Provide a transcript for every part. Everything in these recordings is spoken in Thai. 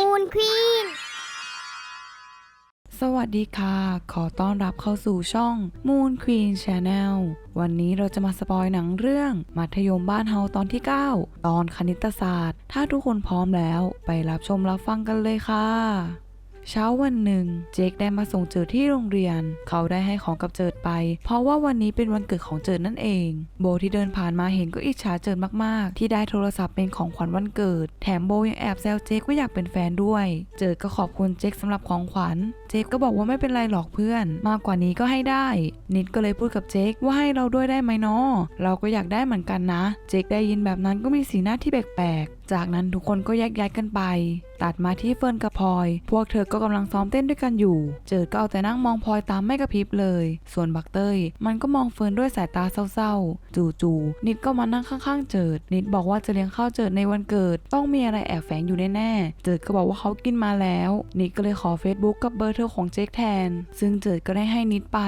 มูนควีน สวัสดีค่ะ ขอต้อนรับเข้าสู่ช่อง Moon Queen Channel วันนี้เราจะมาสปอยหนังเรื่อง มัธยมบ้านเฮาตอนที่ 9 ตอนคณิตศาสตร์ ถ้าทุกคนพร้อมแล้ว ไปรับชมรับฟังกันเลยค่ะ เช้าวันหนึ่งเจคได้มาส่งเจิดที่โรงเรียน เขาได้ให้ของกับเจิดไป เพราะว่าวันนี้เป็นวันเกิดของเจิดนั่นเอง โบที่เดินผ่านมาเห็นก็อิจฉาเจิดมากๆ ที่ได้โทรศัพท์เป็นของขวัญวันเกิด แถมโบยังแอบแซวเจคว่าอยากเป็นแฟนด้วย เจิดก็ขอบคุณเจคสำหรับของขวัญ เจคก็บอกว่าไม่เป็นไรหรอกเพื่อน มากกว่านี้ก็ให้ได้ นิดก็เลยพูดกับเจคว่าให้เราด้วยได้ไหมเนาะเราก็อยากได้เหมือนกันนะ เจคได้ยินแบบนั้นก็มีสีหน้าที่แปลกๆจากนั้นทุกคนก็แยกย้ายกันไป ตัดมาที่เฟิร์นกับพลอย พวกเธอก็กำลังซ้อมเต้นด้วยกันอยู่ เจิดก็เอาแต่นั่งมองพลอยตามไม่กระพริบเลย ส่วนบักเตยมันก็มองเฟิร์นด้วยสายตาเศร้าๆ จู่ๆนิดก็มานั่งข้างๆ เจิด นิดบอกว่าจะเลี้ยงข้าวเจิดในวันเกิด ต้องมีอะไรแอบแฝงอยู่แน่ๆ เจิดก็บอกว่าเขากินมาแล้ว นิดก็เลยขอ Facebook กับเบอร์โทรของเจ๊กแทน ซึ่งเจิดก็ได้ให้นิดไป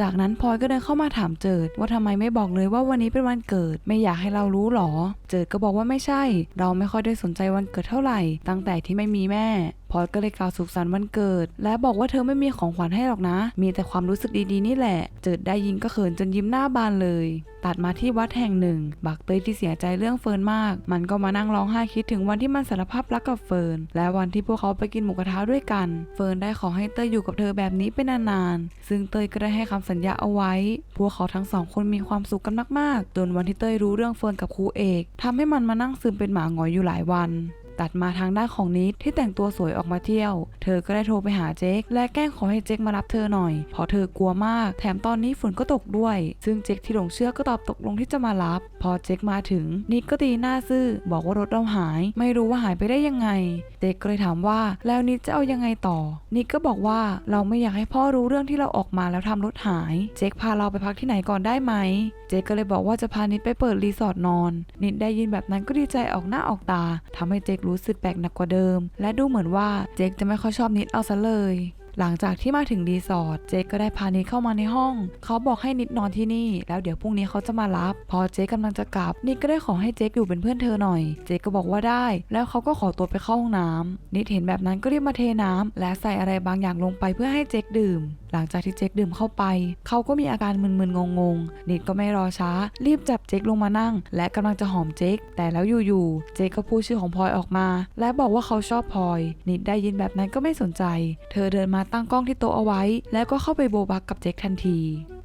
จากนั้นพลอยก็เดินเข้ามาถามเจิด ว่าทำไมไม่บอกเลยว่าวันนี้เป็นวันเกิด ไม่อยากให้เรารู้หรอ เจิดก็บอกว่าไม่ใช่ เราไม่ค่อยได้สนใจวันเกิดเท่าไหร่ ตั้งแต่ที่ไม่มีแม่ พอยก็เลยกล่าวสุขสันต์วันเกิด และบอกว่าเธอไม่มีของขวัญให้หรอกนะ มีแต่ความรู้สึกดีๆนี่แหละ เจิดได้ยินก็เขินจนยิ้มหน้าบานเลย ตัดมาที่วัดแห่งหนึ่ง บักเตยที่เสียใจเรื่องเฟิร์นมาก มันก็มานั่งร้องไห้คิดถึงวันที่มันสารภาพรักกับเฟิร์น และวันที่พวกเขาไปกินหมูกระทะด้วยกัน เฟิร์นได้ขอให้เตยอยู่กับเธอแบบนี้เป็นนานๆ ซึ่งเตยก็ได้ให้คำสัญญาเอาไว้ พวกเขาทั้งสองคนมีความสุขกันมากๆ จนวันที่เตยรู้เรื่องเฟิร์นกับครูเอกทำให้มันมานั่งซึมเป็นหมาหงอยอยู่หลายวัน ตัดมาทางด้านของนิดที่แต่งตัวสวยออกมาเที่ยว เธอก็ได้โทรไปหาเจคและแกล้งขอให้เจคมารับเธอหน่อย เพราะเธอกลัวมาก แถมตอนนี้ฝนก็ตกด้วย ซึ่งเจคที่หลงเชื่อก็ตอบตกลงที่จะมารับ พอเจคมาถึงนิดก็ตีหน้าซื่อ บอกว่ารถเราหาย ไม่รู้ว่าหายไปได้ยังไง เจคก็เลยถามว่า แล้วนิดจะเอายังไงต่อ นิดก็บอกว่าเราไม่อยากให้พ่อรู้เรื่องที่เราออกมาแล้วทำรถหาย เจคพาเราไปพักที่ไหนก่อนได้ไหม เจคก็เลยบอกว่าจะพานิดไปเปิดรีสอร์ทนอน นิดได้ยินแบบนั้นก็ดีใจออกหน้าออกตาทำให้เจครู้สึกแปลกหนักกว่าเดิม และดูเหมือนว่าเจคจะไม่ค่อยชอบนิดเอาซะเลย หลังจากที่มาถึงรีสอร์ทเจคก็ได้พานิดเข้ามาในห้อง เขาบอกให้นิดนอนที่นี่ แล้วเดี๋ยวพรุ่งนี้เขาจะมารับ พอเจคกำลังจะกลับ นิดก็ได้ขอให้เจคอยู่เป็นเพื่อนเธอหน่อย เจคก็บอกว่าได้ แล้วเขาก็ขอตัวไปเข้าห้องน้ำนิดเห็นแบบนั้นก็รีบมาเทน้ำและใส่อะไรบางอย่างลงไปเพื่อให้เจคดื่ม หลังจากที่เจคดื่มเข้าไป เขาก็มีอาการมึนๆงงๆนิดก็ไม่รอช้า รีบจับเจคลงมานั่ง และกำลังจะหอมเจคแต่แล้วอยู่ๆเจคก็พูดชื่อของพลอยออกมา และบอกว่าเขาชอบพลอย นิดได้ยินแบบนั้นก็ไม่สนใจ เธอเดินมาตั้งกล้องที่โต๊ะเอาไว้ แล้วก็เข้าไปโบบักกับเจคทันที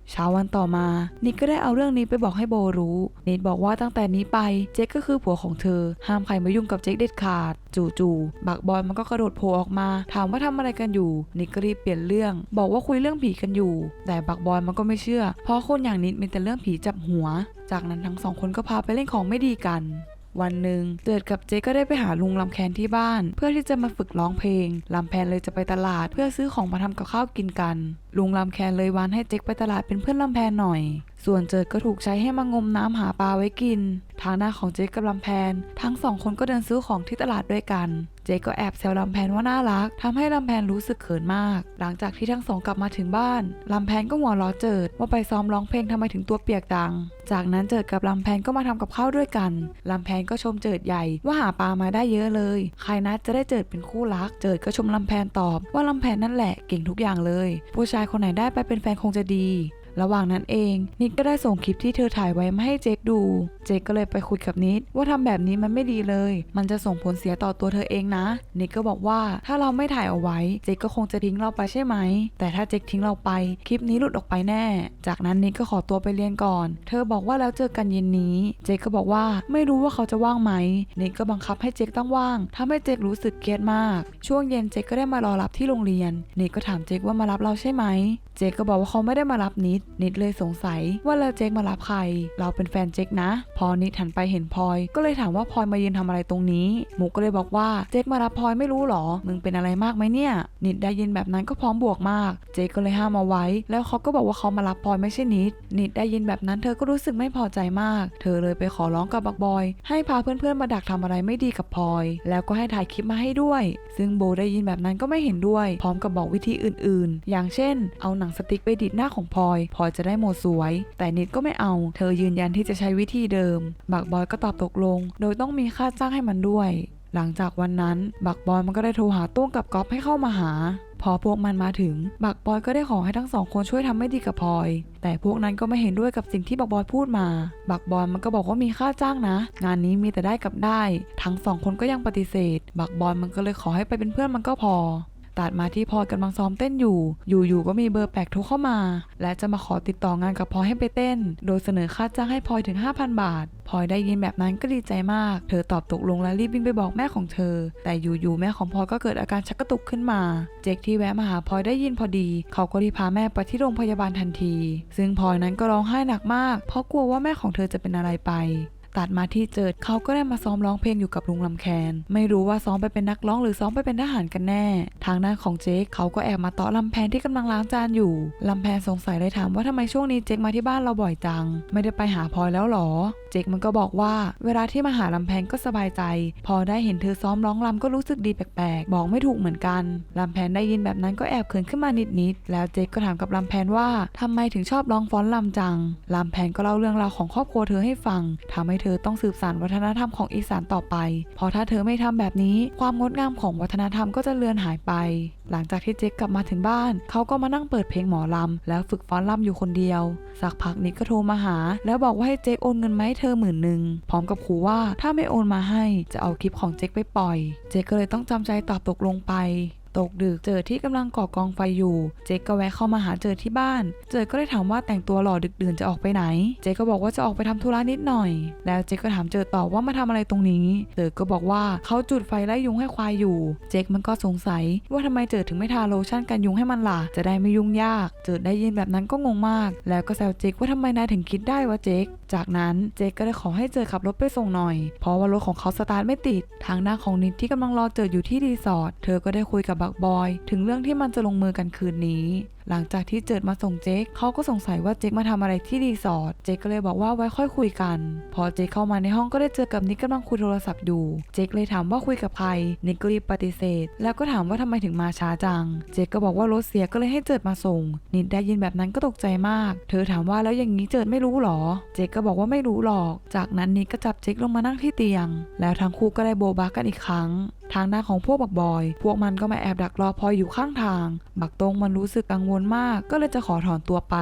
เช้าวันต่อมานิดก็ได้เอาเรื่องนี้ไปบอกให้โบรู้นิดบอกว่าตั้งแต่นี้ไปเจคก็คือผัวของเธอ ห้ามใครมายุ่งกับเจคเด็ดขาด จู่ๆบักบอยมันก็กระโดดโผล่ออกมา ถามว่าทำอะไรกันอยู่ นิดก็รีบเปลี่ยนเรื่อง บอกว่าคุยเรื่องผีกันอยู่ แต่บักบอยมันก็ไม่เชื่อ เพราะคนอย่างนิดมีแต่เรื่องผีจับหัว จากนั้นทั้งสองคนก็พาไปเล่นของไม่ดีกันวันหนึ่งเจิดกับเจ๊ก็ได้ไปหาลุงลำแคนที่บ้าน เพื่อที่จะมาฝึกร้องเพลงลำแพนเลยจะไปตลาดเพื่อซื้อของมาทำกับข้าวกินกัน ลุงลำแคนเลยวานให้เจ๊กไปตลาดเป็นเพื่อนลำแพนหน่อย ส่วนเจิดก็ถูกใช้ให้มางมน้ำหาปลาไว้กิน ทางหน้าของเจ๊กกับลำแพน ทั้งสองคนก็เดินซื้อของที่ตลาดด้วยกัน เจ๊ก็แอบแซวลำแพนว่าน่ารักทำให้ลำแพนรู้สึกเขินมาก หลังจากที่ทั้งสองกลับมาถึงบ้านลำแพนก็หัวล้อเจิดว่าไปซ้อมร้องเพลงทำไมถึงตัวเปียกจัง จากนั้นเจิดกับลำแพนก็มาทำกับข้าวด้วยกันลำแพนก็ชมเจิดใหญ่ว่าหาปลามาได้เยอะเลย ใครนัดจะได้เจิดเป็นคู่รัก เจิดก็ชมลำแพนตอบ ว่าลำแพนนั่นแหละเก่งทุกอย่างเลยผู้ชายคนไหนได้ไปเป็นแฟนคงจะดี ระหว่างนั้นเอง นิดก็ได้ส่งคลิปที่เธอถ่ายไว้มาให้เจคดู เจคก็เลยไปคุยกับนิดว่าทำแบบนี้มันไม่ดีเลย มันจะส่งผลเสียต่อตัวเธอเองนะ นิดก็บอกว่าถ้าเราไม่ถ่ายเอาไว้ เจคก็คงจะทิ้งเราไปใช่ไหม แต่ถ้าเจคทิ้งเราไป คลิปนี้หลุดออกไปแน่ จากนั้นนิดก็ขอตัวไปเรียนก่อน เธอบอกว่าแล้วเจอกันเย็นนี้ เจคก็บอกว่าไม่รู้ว่าเขาจะว่างไหม นิดก็บังคับให้เจคต้องว่างทำให้เจครู้สึกเครียดมาก ช่วงเย็นเจคก็ได้มารอรับที่โรงเรียน นิดก็ถามเจคว่ามารับเราใช่ไหม เจคก็บอกว่าเขาไม่ได้มารับนิดนิดเลยสงสัยว่าแล้วเจคมารับใคร เราเป็นแฟนเจคนะ พอนิดหันไปเห็นพลอย ก็เลยถามว่าพลอยมายืนทำอะไรตรงนี้ มุกก็เลยบอกว่าเจคมารับพลอยไม่รู้หรอ มึงเป็นอะไรมากไหมเนี่ย นิดได้ยินแบบนั้นก็พร้อมบวกมาก เจคก็เลยห้ามเอาไว้ แล้วเขาก็บอกว่าเขามารับพลอยไม่ใช่นิด นิดได้ยินแบบนั้นเธอก็รู้สึกไม่พอใจมาก เธอเลยไปขอร้องกับบักบอย ให้พาเพื่อนๆมาดักทำอะไรไม่ดีกับพลอย แล้วก็ให้ถ่ายคลิปมาให้ด้วย ซึ่งโบได้ยินแบบนั้นก็ไม่เห็นด้วย พร้อมกับบอกวิธีอื่น ๆ อย่างเช่น เอาหนังสติ๊กไปดิดหน้าของพลอยพอจะได้โมสวย แต่นิดก็ไม่เอา เธอยืนยันที่จะใช้วิธีเดิม บักบอยก็ตอบตกลง โดยต้องมีค่าจ้างให้มันด้วย หลังจากวันนั้น บักบอยมันก็ได้โทรหาโต้งกับก๊อฟให้เข้ามาหา พอพวกมันมาถึง บักบอยก็ได้ขอให้ทั้งสองคนช่วยทำไม่ดีกับพลอย แต่พวกนั้นก็ไม่เห็นด้วยกับสิ่งที่บักบอยพูดมา บักบอยมันก็บอกว่ามีค่าจ้างนะ งานนี้มีแต่ได้กับได้ ทั้งสองคนก็ยังปฏิเสธ บักบอยมันก็เลยขอให้ไปเป็นเพื่อนมันก็พอ ตัดมาที่พลอยกำลังซ้อมเต้นอยู่ อยู่ๆก็มีเบอร์แปลกโทรเข้ามา และจะมาขอติดต่องานกับพลอยให้ไปเต้น โดยเสนอค่าจ้างให้พลอยถึง 5,000 บาทพลอยได้ยินแบบนั้นก็ดีใจมาก เธอตอบตกลงและรีบวิ่งไปบอกแม่ของเธอ แต่อยู่ๆแม่ของพลอยก็เกิดอาการชักกระตุกขึ้นมา เจคที่แวะมาหาพลอยได้ยินพอดี เขาก็รีบพาแม่ไปที่โรงพยาบาลทันที ซึ่งพลอยนั้นก็ร้องไห้หนักมาก เพราะกลัวว่าแม่ของเธอจะเป็นอะไรไป ตัดมาที่เจิดเขาก็ได้มาซ้อมร้องเพลงอยู่กับลุงลำแคนไม่รู้ว่าซ้อมไปเป็นนักร้องหรือซ้อมไปเป็นทหารกันแน่ ทางด้าของเจ๊กเขาก็แอบมาเตาะลำแพนที่กำลังล้างจานอยู่ลำแพนสงสัยเลยถามว่าทำไมช่วงนี้เจ๊กมาที่บ้านเราบ่อยจัง ไม่ได้ไปหาพลอยแล้วหรอ เจ๊กมันก็บอกว่า เวลาที่มาหาลำแพนก็สบายใจ พอได้เห็นเธอซ้อมร้องรำก็รู้สึกดีแปลกๆ บอกไม่ถูกเหมือนกันลำแพนได้ยินแบบนั้นก็แอบเขินขึ้นมานิดๆแล้วเจ๊กก็ถามกับลำแพนว่าทำไมถึงชอบร้องฟ้อนลำจังลำแพนก็เล่าเรื่องราวของครอบครัวเธอให้ฟังทำให้เธอต้องสืบสานวัฒนธรรมของอีสานต่อไป เพราะถ้าเธอไม่ทำแบบนี้ ความงดงามของวัฒนธรรมก็จะเลือนหายไป หลังจากที่เจ๊กกลับมาถึงบ้าน เขาก็มานั่งเปิดเพลงหมอลำ แล้วฝึกฟ้อนลำอยู่คนเดียว สักพักนิดก็โทรมาหา แล้วบอกว่าให้เจ๊กโอนเงินมาให้เธอหมื่นหนึ่งพร้อมกับขู่ว่าถ้าไม่โอนมาให้จะเอาคลิปของเจ๊กไปปล่อย เจ๊กก็เลยต้องจำใจตอบตกลงไป ตกดึกเจอที่กำลังก่อกองไฟอยู่ เจ๊กก็แวะเข้ามาหาเจอที่บ้าน เจอก็ได้ถามว่าแต่งตัวหล่อดึกดื่นจะออกไปไหน เจ๊ก็บอกว่าจะออกไปทำธุระนิดหน่อย แล้วเจ๊ก็ถามเจอต่อว่ามาทำอะไรตรงนี้ เจอก็บอกว่าเขาจุดไฟไล่ยุงให้ควายอยู่ เจ๊กมันก็สงสัย ว่าทำไมเจอถึงไม่ทาโลชั่นกันยุงให้มันล่ะ จะได้ไม่ยุ่งยาก เจอได้ยินแบบนั้นก็งงมาก แล้วก็แซวเจ๊กว่าทำไมนายถึงคิดได้วะเจ๊ก จากนั้นเจคก็ได้ขอให้เจอขับรถไปส่งหน่อย เพราะว่ารถของเขาสตาร์ทไม่ติด ทางหน้าของนิดที่กำลังรอเจออยู่ที่รีสอร์ท เธอก็ได้คุยกับบักบอย ถึงเรื่องที่มันจะลงมือกันคืนนี้ หลังจากที่เจิดมาส่งเจ๊กเขาก็สงสัยว่าเจ๊กมาทำอะไรที่รีสอร์ทเจ๊กก็เลยบอกว่าไว้ค่อยคุยกัน พอเจ๊กเข้ามาในห้องก็ได้เจอกับนิกกำลังคุยโทรศัพท์อยู่เจ๊กเลยถามว่าคุยกับใครนิกก็รีบปฏิเสธ แล้วก็ถามว่าทำไมถึงมาช้าจัง เจ๊กก็บอกว่ารถเสียก็เลยให้เจิดมาส่ง นิดได้ยินแบบนั้นก็ตกใจมาก เธอถามว่าแล้วอย่างนี้เจิดไม่รู้หรอ เจ๊กก็บอกว่าไม่รู้หรอก จากนั้นนิกก็จับเจ๊กลงมานั่งที่เตียง แล้วทั้งคู่ก็ได้โบบากันอีกครั้ง ทางด้านของพวกบักบอย พวกมันก็มาแอบดักรอพลอยอยู่ข้างทาง บักตงมันรู้สึกกังวลมาก ก็เลยจะขอถอนตัวไป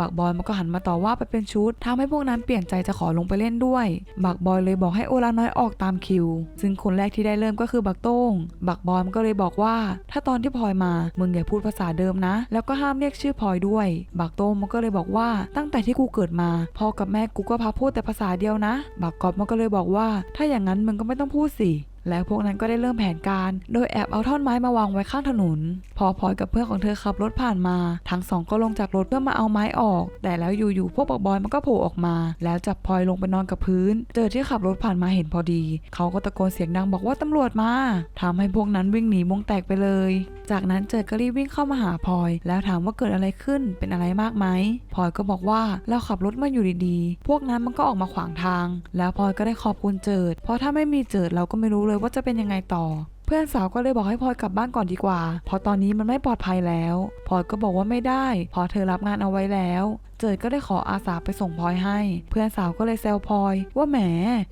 บักบอยมันก็หันมาต่อว่าไปเป็นชุดทำให้พวกนั้นเปลี่ยนใจจะขอลงไปเล่นด้วย บักบอยเลยบอกให้โอลาน้อยออกตามคิว ซึ่งคนแรกที่ได้เริ่มก็คือบักโต้งบักบอยมันก็เลยบอกว่า ถ้าตอนที่พลอยมา มึงอย่าพูดภาษาเดิมนะ แล้วก็ห้ามเรียกชื่อพลอยด้วย บักโต้งมันก็เลยบอกว่า ตั้งแต่ที่กูเกิดมา พ่อกับแม่กูก็พาพูดแต่ภาษาเดียวนะ บักกอบมันก็เลยบอกว่า ถ้าอย่างนั้นมึงก็ไม่ต้องพูดสิ แล้วพวกนั้นก็ได้เริ่มแผนการ โดยแอบเอาท่อนไม้มาวางไว้ข้างถนน พอพลอยกับเพื่อนของเธอขับรถผ่านมา ทั้งสองก็ลงจากรถเพื่อมาเอาไม้ออก แต่แล้วอยู่ๆพวกบักบอยมันก็โผล่ออกมา แล้วจับพลอยลงไปนอนกับพื้น เจอที่ขับรถผ่านมาเห็นพอดี เขาก็ตะโกนเสียงดังบอกว่าตำรวจมาทำให้พวกนั้นวิ่งหนีวงแตกไปเลย จากนั้นเจอก็รีบวิ่งเข้ามาหาพลอย แล้วถามว่าเกิดอะไรขึ้นเป็นอะไรมากไหมพลอยก็บอกว่าเราขับรถมาอยู่ดีๆ พวกนั้นมันก็ออกมาขวางทาง แล้วพลอยก็ได้ขอบคุณเจิด เพราะถ้าไม่มีเจิดเราก็ไม่รู้เลยว่าจะเป็นยังไงต่อ เพื่อนสาวก็เลยบอกให้พลอยกลับบ้านก่อนดีกว่า เพราะตอนนี้มันไม่ปลอดภัยแล้วพลอยก็บอกว่าไม่ได้เพราะเธอรับงานเอาไว้แล้ว เจิดก็ได้ขออาสาไปส่งพลอยให้ เพื่อนสาวก็เลยแซวพลอย ว่าแหม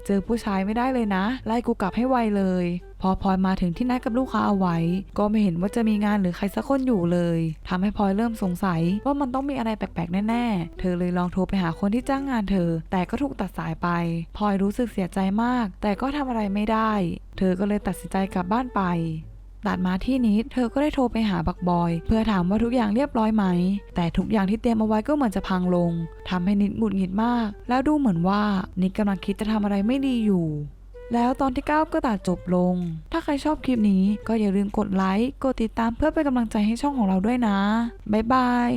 เจอผู้ชายไม่ได้เลยนะ ไล่กูกลับให้ไวเลย พอพลอยมาถึงที่นัดกับลูกค้าเอาไว้ ก็ไม่เห็นว่าจะมีงานหรือใครสักคนอยู่เลยทำให้พลอยเริ่มสงสัยว่ามันต้องมีอะไรแปลกๆแน่ๆ เธอเลยลองโทรไปหาคนที่จ้างงานเธอ แต่ก็ถูกตัดสายไปพลอยรู้สึกเสียใจมาก แต่ก็ทำอะไรไม่ได้ เธอก็เลยตัดสินใจกลับบ้านไปตัดมาที่นิดเธอก็ได้โทรไปหาบักบอย เพื่อถามว่าทุกอย่างเรียบร้อยไหม แต่ทุกอย่างที่เตรียมเอาไว้ก็เหมือนจะพังลงทำให้นิดหงุดหงิดมาก แล้วดูเหมือนว่านิดกำลังคิดจะทำอะไรไม่ดีอยู่ แล้วตอนที่ 9 ก็ตัดจบลง ถ้าใครชอบคลิปนี้ก็อย่าลืมกดไลค์ กดติดตามเพื่อเป็นกำลังใจให้ช่องของเราด้วยนะ บ๊ายบาย